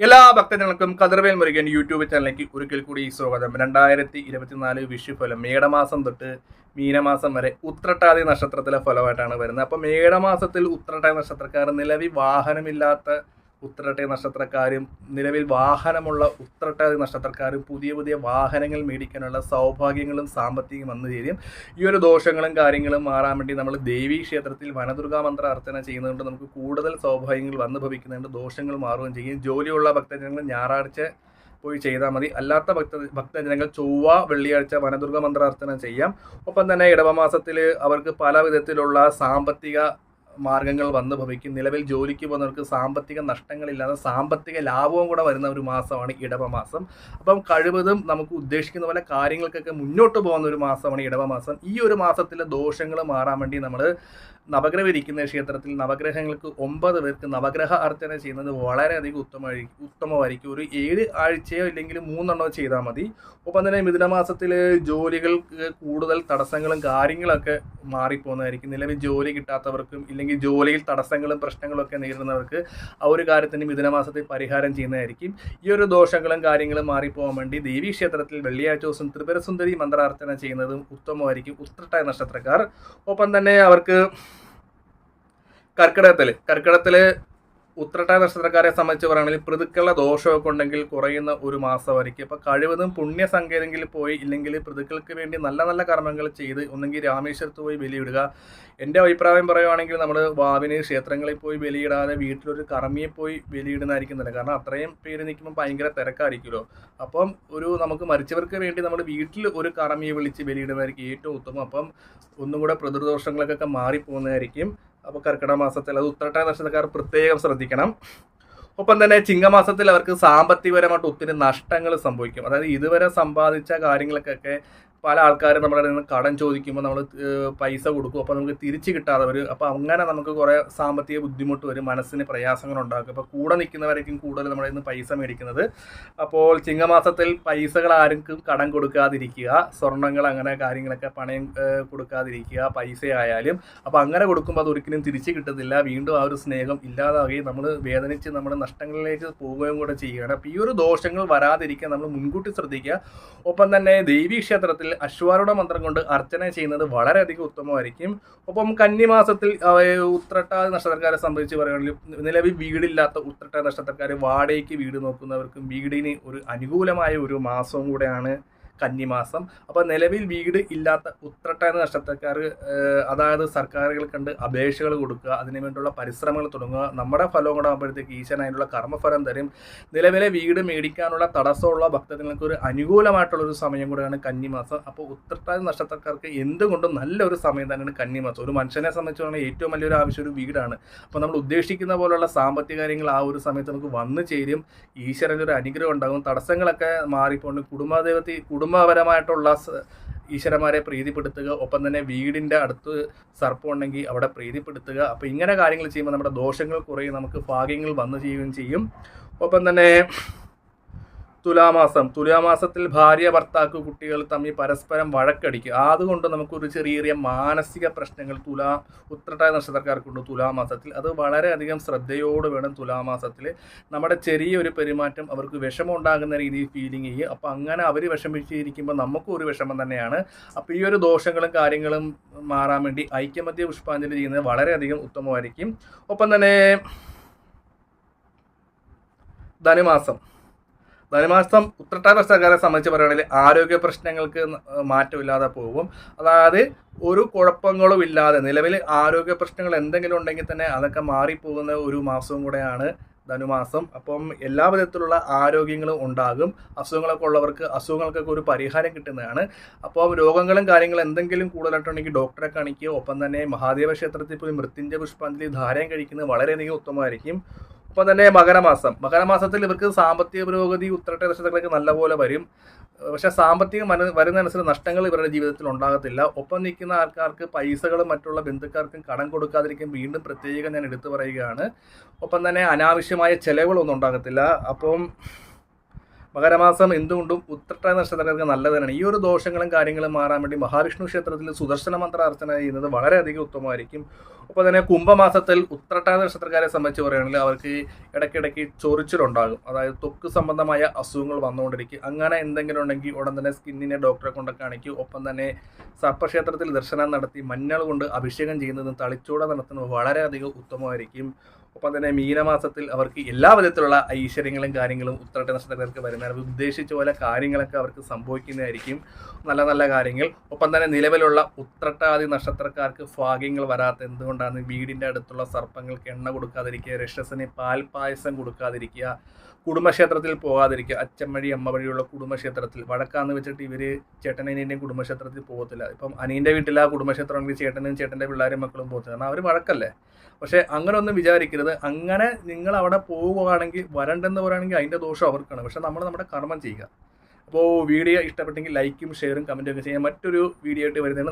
എല്ലാ ഭക്തജനങ്ങൾക്കും കതിർവേൽ മുരുകൻ യൂട്യൂബ് ചാനലിലേക്ക് ഒരിക്കൽ കൂടി സ്വാഗതം. രണ്ടായിരത്തി ഇരുപത്തിനാല് വിഷുഫലം മേടമാസം തൊട്ട് മീനമാസം വരെ ഉത്രട്ടാതി നക്ഷത്രത്തിലെ ഫലമായിട്ടാണ് വരുന്നത്. അപ്പോൾ മേടമാസത്തിൽ ഉത്രട്ടാതി നക്ഷത്രക്കാർ നിലവിൽ വാഹനമില്ലാത്ത ഉത്രട്ടാതി നക്ഷത്രക്കാരും നിലവിൽ വാഹനമുള്ള ഉത്രട്ടാതി നക്ഷത്രക്കാരും പുതിയ പുതിയ വാഹനങ്ങൾ മേടിക്കാനുള്ള സൗഭാഗ്യങ്ങളും സാമ്പത്തികം വന്നു ചേരും. ഈ ഒരു ദോഷങ്ങളും കാര്യങ്ങളും മാറാൻ വേണ്ടി നമ്മൾ ദേവീ ക്ഷേത്രത്തിൽ വനദുർഗാ മന്ത്ര അർച്ചന ചെയ്യുന്നതുകൊണ്ട് നമുക്ക് കൂടുതൽ സൗഭാഗ്യങ്ങൾ വന്നു ഭവിക്കുന്നുണ്ട്. ദോഷങ്ങൾ മാറുകയും ചെയ്യും. ജോലിയുള്ള ഭക്തജനങ്ങൾ ഞായറാഴ്ച പോയി ചെയ്താൽ മതി. അല്ലാത്ത ഭക്ത ഭക്തജനങ്ങൾ ചൊവ്വ വെള്ളിയാഴ്ച വനദുർഗ മന്ത്രാർത്ഥന ചെയ്യാം. ഒപ്പം തന്നെ ഇടവമാസത്തിൽ അവർക്ക് പല വിധത്തിലുള്ള സാമ്പത്തിക മാർഗങ്ങൾ വന്നു ഭവിക്കും. നിലവിൽ ജോലിക്ക് പോകുന്നവർക്ക് സാമ്പത്തിക നഷ്ടങ്ങളില്ലാതെ സാമ്പത്തിക ലാഭവും കൂടെ വരുന്ന ഒരു മാസമാണ് ഇടവ മാസം. അപ്പം കഴിവതും നമുക്ക് ഉദ്ദേശിക്കുന്ന പോലെ കാര്യങ്ങൾക്കൊക്കെ മുന്നോട്ട് പോകുന്ന ഒരു മാസമാണ് ഇടവ മാസം. ഈ ഒരു മാസത്തിലെ ദോഷങ്ങൾ മാറാൻ വേണ്ടി നമ്മൾ നവഗ്രഹം ഇരിക്കുന്ന ക്ഷേത്രത്തിൽ നവഗ്രഹങ്ങൾക്ക് ഒമ്പത് പേർക്ക് നവഗ്രഹ അർച്ചന ചെയ്യുന്നത് വളരെയധികം ഉത്തമമായിരിക്കും ഉത്തമമായിരിക്കും. ഒരു ഏഴ് ആഴ്ചയോ ഇല്ലെങ്കിൽ മൂന്നെണ്ണോ ചെയ്താൽ മതി. ഒപ്പം തന്നെ മിഥുനമാസത്തിൽ ജോലികൾക്ക് കൂടുതൽ തടസ്സങ്ങളും കാര്യങ്ങളൊക്കെ മാറിപ്പോകുന്നതായിരിക്കും. നിലവിൽ ജോലി കിട്ടാത്തവർക്കും ഇല്ലെങ്കിൽ ജോലിയിൽ തടസ്സങ്ങളും പ്രശ്നങ്ങളും ഒക്കെ നേരിടുന്നവർക്ക് ആ ഒരു കാര്യത്തിന് മിഥുനമാസത്തിൽ പരിഹാരം ചെയ്യുന്നതായിരിക്കും. ഈ ഒരു ദോഷങ്ങളും കാര്യങ്ങളും മാറിപ്പോകാൻ വേണ്ടി ദേവീ ക്ഷേത്രത്തിൽ വെള്ളിയാഴ്ച ദിവസം ത്രിപുരസുന്ദരി മന്ത്രാർച്ചന ചെയ്യുന്നതും ഉത്തമമായിരിക്കും ഉത്രട്ടായ നക്ഷത്രക്കാർ. ഒപ്പം തന്നെ അവർക്ക് കർക്കിടകത്തിൽ കർക്കിടകത്തിൽ ഉത്രട്ടായ നക്ഷത്രക്കാരെ സംബന്ധിച്ച് പറയുകയാണെങ്കിൽ പ്രതുക്കളുടെ ദോഷമൊക്കെ ഉണ്ടെങ്കിൽ കുറയുന്ന ഒരു മാസമായിരിക്കും. അപ്പോൾ കഴിവതും പുണ്യസങ്കേതങ്ങളിൽ പോയി ഇല്ലെങ്കിൽ പ്രതുക്കൾക്ക് വേണ്ടി നല്ല നല്ല കർമ്മങ്ങൾ ചെയ്ത് ഒന്നെങ്കിൽ രാമേശ്വരത്ത് പോയി ബലിയിടുക. എന്റെ അഭിപ്രായം പറയുവാണെങ്കിൽ നമ്മൾ വാവിന് ക്ഷേത്രങ്ങളിൽ പോയി ബലിയിടാതെ വീട്ടിലൊരു കർമ്മിയെ പോയി ബലിയിടുന്നതായിരിക്കും നല്ലത്. കാരണം അത്രയും പേര് നിൽക്കുമ്പോൾ ഭയങ്കര തിരക്കായിരിക്കുമല്ലോ. അപ്പം ഒരു നമുക്ക് മരിച്ചവർക്ക് വേണ്ടി നമ്മൾ വീട്ടിൽ ഒരു കർമ്മിയെ വിളിച്ച് ബലിയിടുന്നതായിരിക്കും ഏറ്റവും ഉത്തമം. അപ്പം ഒന്നും കൂടെ പ്രതിദോഷങ്ങളൊക്കെ മാറിപ്പോകുന്നതായിരിക്കും. അപ്പോൾ കർക്കിടക മാസത്തിൽ അത് ഉത്രട്ടായ നക്ഷത്രക്കാർ പ്രത്യേകം ശ്രദ്ധിക്കണം. ഒപ്പം തന്നെ ചിങ്ങമാസത്തിൽ അവർക്ക് സാമ്പത്തികപരമായിട്ട് ഒത്തിരി നഷ്ടങ്ങൾ സംഭവിക്കും. അതായത് ഇതുവരെ സമ്പാദിച്ച കാര്യങ്ങൾക്കൊക്കെ പല ആൾക്കാരും നമ്മുടെ നിന്ന് കടം ചോദിക്കുമ്പോൾ നമ്മൾ പൈസ കൊടുക്കും. അപ്പോൾ നമുക്ക് തിരിച്ച് കിട്ടാതെ വരും. അപ്പോൾ അങ്ങനെ നമുക്ക് കുറേ സാമ്പത്തിക ബുദ്ധിമുട്ട് വരും. മനസ്സിന് പ്രയാസങ്ങൾ ഉണ്ടാക്കും. അപ്പോൾ കൂടെ നിൽക്കുന്നവരേക്കും കൂടുതൽ നമ്മുടെ നിന്ന് പൈസ മേടിക്കുന്നത്. അപ്പോൾ ചിങ്ങമാസത്തിൽ പൈസകൾ ആർക്കും കടം കൊടുക്കാതിരിക്കുക. സ്വർണങ്ങൾ അങ്ങനെ കാര്യങ്ങളൊക്കെ പണയം കൊടുക്കാതിരിക്കുക. പൈസ ആയാലും അപ്പോൾ അങ്ങനെ കൊടുക്കുമ്പോൾ അത് ഒരിക്കലും തിരിച്ച് കിട്ടത്തില്ല വീണ്ടും ആ ഒരു സ്നേഹം ഇല്ലാതാവുകയും നമ്മൾ വേദനിച്ച് നമ്മുടെ നഷ്ടങ്ങളിലേക്ക് പോവുകയും കൂടെ ചെയ്യുകയാണ്. അപ്പോൾ ഈ ഒരു ദോഷങ്ങൾ വരാതിരിക്കാൻ നമ്മൾ മുൻകൂട്ടി ശ്രദ്ധിക്കുക. ഒപ്പം തന്നെ ദേവീ ക്ഷേത്രത്തിൽ അശ്വാരുടെ മന്ത്രം കൊണ്ട് അർച്ചന ചെയ്യുന്നത് വളരെയധികം ഉത്തമമായിരിക്കും. ഒപ്പം കന്നിമാസത്തിൽ ഉത്രട്ട ഉത്രട്ടാതി നക്ഷത്രക്കാരെ സംബന്ധിച്ച് പറയുകയാണെങ്കിൽ നിലവിൽ വീടില്ലാത്ത ഉത്രട്ടാതി നക്ഷത്രക്കാർ വാടകയ്ക്ക് വീട് നോക്കുന്നവർക്കും വീടിന് ഒരു അനുകൂലമായ ഒരു മാസവും കൂടെയാണ് കന്നിമാസം. അപ്പോൾ നിലവിൽ വീട് ഇല്ലാത്ത ഉത്രട്ടായ നക്ഷത്രക്കാർ അതായത് സർക്കാരുകൾ കണ്ട് അപേക്ഷകൾ കൊടുക്കുക അതിനു വേണ്ടിയുള്ള പരിശ്രമങ്ങൾ തുടങ്ങുക നമ്മുടെ ഫലവും കൂടെ ആകുമ്പോഴത്തേക്ക് ഈശ്വരൻ അതിനുള്ള കർമ്മഫലം തരും. നിലവിലെ വീട് മേടിക്കാനുള്ള തടസ്സമുള്ള ഭക്തജനങ്ങൾക്ക് ഒരു അനുകൂലമായിട്ടുള്ള ഒരു സമയം കൂടെയാണ് കന്നിമാസം. അപ്പോൾ ഉത്രട്ടായ നക്ഷത്രക്കാർക്ക് എന്തുകൊണ്ടും നല്ലൊരു സമയം തന്നെയാണ് കന്നിമാസം. ഒരു മനുഷ്യനെ സംബന്ധിച്ചുള്ള ഏറ്റവും വലിയൊരു ആവശ്യം ഒരു വീടാണ്. അപ്പോൾ നമ്മൾ ഉദ്ദേശിക്കുന്ന പോലുള്ള സാമ്പത്തിക കാര്യങ്ങൾ ആ ഒരു സമയത്ത് നമുക്ക് വന്നു ചേരും. ഈശ്വരന്റെ ഒരു അനുഗ്രഹം ഉണ്ടാകും. തടസ്സങ്ങളൊക്കെ മാറിപ്പോണ്ട് കുടുംബദേവത്തി കുടുംബപരമായിട്ടുള്ള ഈശ്വരന്മാരെ പ്രീതിപ്പെടുത്തുക ഒപ്പം തന്നെ വീടിന്റെ അടുത്ത് സർപ്പം ഉണ്ടെങ്കിൽ അവിടെ പ്രീതിപ്പെടുത്തുക. അപ്പോൾ ഇങ്ങനെ കാര്യങ്ങൾ ചെയ്യുമ്പോൾ നമ്മുടെ ദോഷങ്ങൾ കുറയും നമുക്ക് ഭാഗ്യങ്ങൾ വന്നു ചെയ്യുകയും ചെയ്യും. ഒപ്പം തന്നെ തുലാമാസം. തുലാമാസത്തിൽ ഭാര്യ ഭർത്താക്ക് കുട്ടികൾ തമ്മിൽ പരസ്പരം വഴക്കടിക്കുക. അതുകൊണ്ട് നമുക്കൊരു ചെറിയ ചെറിയ മാനസിക പ്രശ്നങ്ങൾ തുലാ ഉത്രട്ടായ നക്ഷത്രക്കാർക്കുണ്ട് തുലാമാസത്തിൽ. അത് വളരെയധികം ശ്രദ്ധയോട് വേണം തുലാമാസത്തിൽ. നമ്മുടെ ചെറിയൊരു പെരുമാറ്റം അവർക്ക് വിഷമം ഉണ്ടാകുന്ന രീതിയിൽ ഫീലിംഗ് ചെയ്യും അപ്പോൾ അങ്ങനെ അവർ വിഷമിച്ചിരിക്കുമ്പോൾ നമുക്കും ഒരു വിഷമം തന്നെയാണ്. അപ്പോൾ ഈ ഒരു ദോഷങ്ങളും കാര്യങ്ങളും മാറാൻ വേണ്ടി ഐക്യമത്യ പുഷ്പാഞ്ജലി ചെയ്യുന്നത് വളരെയധികം ഉത്തമമായിരിക്കും. ഒപ്പം തന്നെ ധനുമാസം. ധനുമാസം ഉത്രട്ടാതി പ്രശ്നക്കാരെ സംബന്ധിച്ച് പറയുകയാണെങ്കിൽ ആരോഗ്യ പ്രശ്നങ്ങൾക്ക് മാറ്റമില്ലാതെ പോകും. അതായത് ഒരു കുഴപ്പങ്ങളും ഇല്ലാതെ നിലവിൽ ആരോഗ്യ പ്രശ്നങ്ങൾ എന്തെങ്കിലും ഉണ്ടെങ്കിൽ തന്നെ അതൊക്കെ മാറിപ്പോകുന്ന ഒരു മാസവും കൂടെയാണ് ധനുമാസം. അപ്പം എല്ലാ വിധത്തിലുള്ള ആരോഗ്യങ്ങളും ഉണ്ടാകും. അസുഖങ്ങളൊക്കെ ഉള്ളവർക്ക് അസുഖങ്ങൾക്കൊക്കെ ഒരു പരിഹാരം കിട്ടുന്നതാണ്. അപ്പം രോഗങ്ങളും കാര്യങ്ങളും എന്തെങ്കിലും കൂടുതലായിട്ടുണ്ടെങ്കിൽ ഡോക്ടറെ കാണിക്കുക. ഒപ്പം തന്നെ മഹാദേവ ക്ഷേത്രത്തിൽ പോയി മൃത്യുഞ്ജയ പുഷ്പാഞ്ജലി ധാരാളം കഴിക്കുന്നത് വളരെയധികം ഉത്തമമായിരിക്കും. ഒപ്പം തന്നെ മകരമാസം. മകരമാസത്തിൽ ഇവർക്ക് സാമ്പത്തിക പുരോഗതി ഉത്തരട്ട നക്ഷത്രങ്ങളൊക്കെ നല്ലപോലെ വരും. പക്ഷെ സാമ്പത്തികം വര വരുന്നതനുസരിച്ച് നഷ്ടങ്ങൾ ഇവരുടെ ജീവിതത്തിൽ ഉണ്ടാകത്തില്ല. ഒപ്പം നിൽക്കുന്ന ആൾക്കാർക്ക് പൈസകളും മറ്റുള്ള ബന്ധുക്കാർക്കും കടം കൊടുക്കാതിരിക്കും വീണ്ടും പ്രത്യേകം ഞാൻ എടുത്തു പറയുകയാണ്. ഒപ്പം തന്നെ അനാവശ്യമായ ചെലവുകളൊന്നും ഉണ്ടാകത്തില്ല. അപ്പം മകരമാസം എന്തുകൊണ്ടും ഉത്രട്ടാ നക്ഷത്രക്കാർക്ക് നല്ലത് തന്നെയാണ് ഈ ഒരു ദോഷങ്ങളും കാര്യങ്ങളും മാറാൻ വേണ്ടി മഹാവിഷ്ണു ക്ഷേത്രത്തിൽ സുദർശന മന്ത്ര അർച്ചന ചെയ്യുന്നത് വളരെയധികം ഉത്തമമായിരിക്കും. ഒപ്പം തന്നെ കുംഭമാസത്തിൽ ഉത്രട്ടാ നക്ഷത്രക്കാരെ സംബന്ധിച്ച് പറയുകയാണെങ്കിൽ അവർക്ക് ഇടയ്ക്കിടയ്ക്ക് ചൊറിച്ചിലുണ്ടാകും. അതായത് തൊക്ക് സംബന്ധമായ അസുഖങ്ങൾ വന്നുകൊണ്ടിരിക്കും. അങ്ങനെ എന്തെങ്കിലും ഉണ്ടെങ്കിൽ ഉടൻ തന്നെ സ്കിന്നിനെ ഡോക്ടറെ കൊണ്ട് കാണിക്കും. ഒപ്പം തന്നെ സർപ്പക്ഷേത്രത്തിൽ ദർശനം നടത്തി മഞ്ഞൾ കൊണ്ട് അഭിഷേകം ചെയ്യുന്നതും തളിച്ചൂട നടത്തുന്നതും വളരെയധികം ഉത്തമമായിരിക്കും. ഒപ്പം തന്നെ മീനമാസത്തിൽ അവർക്ക് എല്ലാ വിധത്തിലുള്ള ഐശ്വര്യങ്ങളും കാര്യങ്ങളും ഉത്തരട്ട നക്ഷത്രക്കാർക്ക് വരുന്ന ഉദ്ദേശിച്ച പോലെ കാര്യങ്ങളൊക്കെ അവർക്ക് സംഭവിക്കുന്നതായിരിക്കും. നല്ല നല്ല കാര്യങ്ങൾ. ഒപ്പം തന്നെ നിലവിലുള്ള ഉത്രട്ടാദി നക്ഷത്രക്കാർക്ക് ഭാഗ്യങ്ങൾ വരാത്ത എന്തുകൊണ്ടാണ് വീടിന്റെ അടുത്തുള്ള സർപ്പങ്ങൾക്ക് എണ്ണ കൊടുക്കാതിരിക്കുക രക്ഷസിന് പാൽ പായസം കൊടുക്കാതിരിക്കുക കുടുംബക്ഷേത്രത്തിൽ പോകാതിരിക്കുക അച്ഛൻ വഴി അമ്മ വഴിയുള്ള കുടുംബക്ഷേത്രത്തിൽ. വടക്കാന്ന് വെച്ചിട്ട് ഇവർ ചേട്ടനനിയന്റെയും കുടുംബക്ഷേത്രത്തിൽ പോകത്തില്ല ഇപ്പം അനീന്റെ വീട്ടിൽ ആ കുടുംബക്ഷേത്രം ഉണ്ടെങ്കിൽ ചേട്ടനും ചേട്ടന്റെ പിള്ളേരും മക്കളും പോകത്തില്ല കാരണം അവർ വഴക്കല്ലേ? പക്ഷേ അങ്ങനെ ഒന്നും വിചാരിക്കരുത്. അങ്ങനെ നിങ്ങൾ അവിടെ പോവുകയാണെങ്കിൽ വരണ്ടെന്ന് പറയുകയാണെങ്കിൽ അതിന്റെ ദോഷം അവർക്കാണ്. പക്ഷെ നമ്മൾ നമ്മുടെ കർമ്മം ചെയ്യുക. അപ്പോൾ വീഡിയോ ഇഷ്ടപ്പെട്ടെങ്കിൽ ലൈക്കും ഷെയറും കമന്റും ഒക്കെ ചെയ്യാൻ മറ്റൊരു വീഡിയോ ആയിട്ട് വരുന്നതാണ്